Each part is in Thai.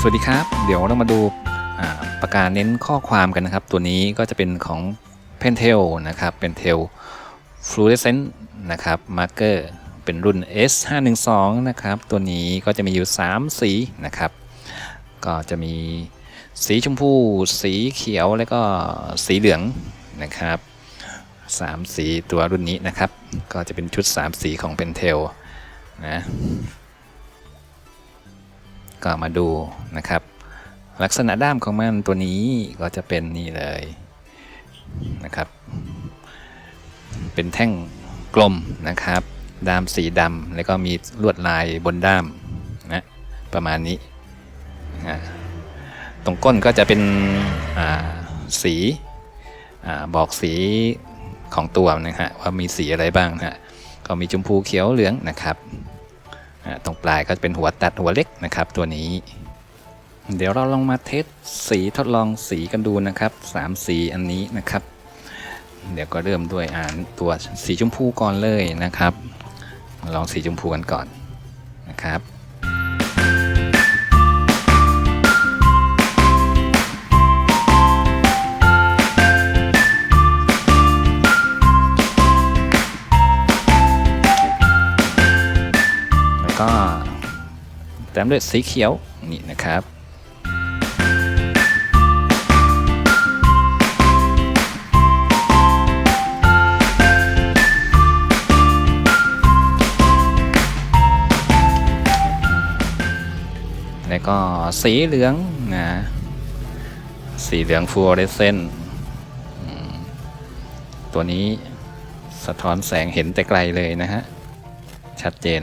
สวัสดีครับ เดี๋ยวเรามาดูปากกาเน้นข้อความกันนะครับ ตัวนี้ก็จะเป็นของ Pentel นะครับ Pentel Fluorescent นะครับ Marker เป็นรุ่น S512 นะครับ ตัวนี้ก็จะมีอยู่ 3 สีนะครับ ก็จะมีสีชมพู สีเขียว แล้วก็สีเหลืองนะครับสามสีตัวรุ่นนี้นะครับ ก็จะเป็นชุด 3 สีของ Pentel นะ ก็มาดูนะครับ ลักษณะด้ามของมันตัวนี้ก็จะเป็นนี่เลยนะครับ เป็นแท่งกลมนะครับ ด้ามสีดำแล้วก็มีลวดลายบนด้ามนะประมาณนี้นะตรงก้นก็จะเป็นสีอบอกสีของตัวนะฮะว่ามีสีอะไรบ้างนะฮะก็มีชมพูเขียวเหลืองนะครับ ตรงปลายก็จะเป็นหัวตัดหัวเล็กนะครับ ตัวนี้ เดี๋ยวเราลองมาเทสสีทดลองสีกันดูนะครับสามสีอันนี้นะครับ เดี๋ยวก็เริ่มด้วยอ่านตัวสีชมพูก่อนเลยนะครับ ลองสีชมพูกันก่อนนะครับ แตมด้วยสีเขียวนี่นะครับแล้วก็สีเหลืองนะสีเหลืองฟลูออเรสเซนต์ตัวนี้สะท้อนแสงเห็นแต่ไกลเลยนะฮะ ชัดเจน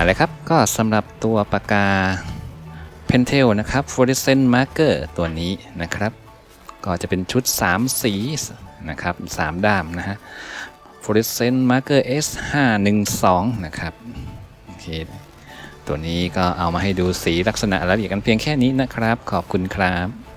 เอาละครับก็สำหรับตัวปากกา Pentel นะครับ Fluorescent Marker ตัวนี้นะครับ ก็จะเป็นชุด 3 สีนะครับ 3 ด้ามนะฮะ Fluorescent Marker S512 นะครับโอเคตัวนี้ก็เอามาให้ดูสีลักษณะรายละเอียดกันเพียงแค่นี้นะครับ ขอบคุณครับ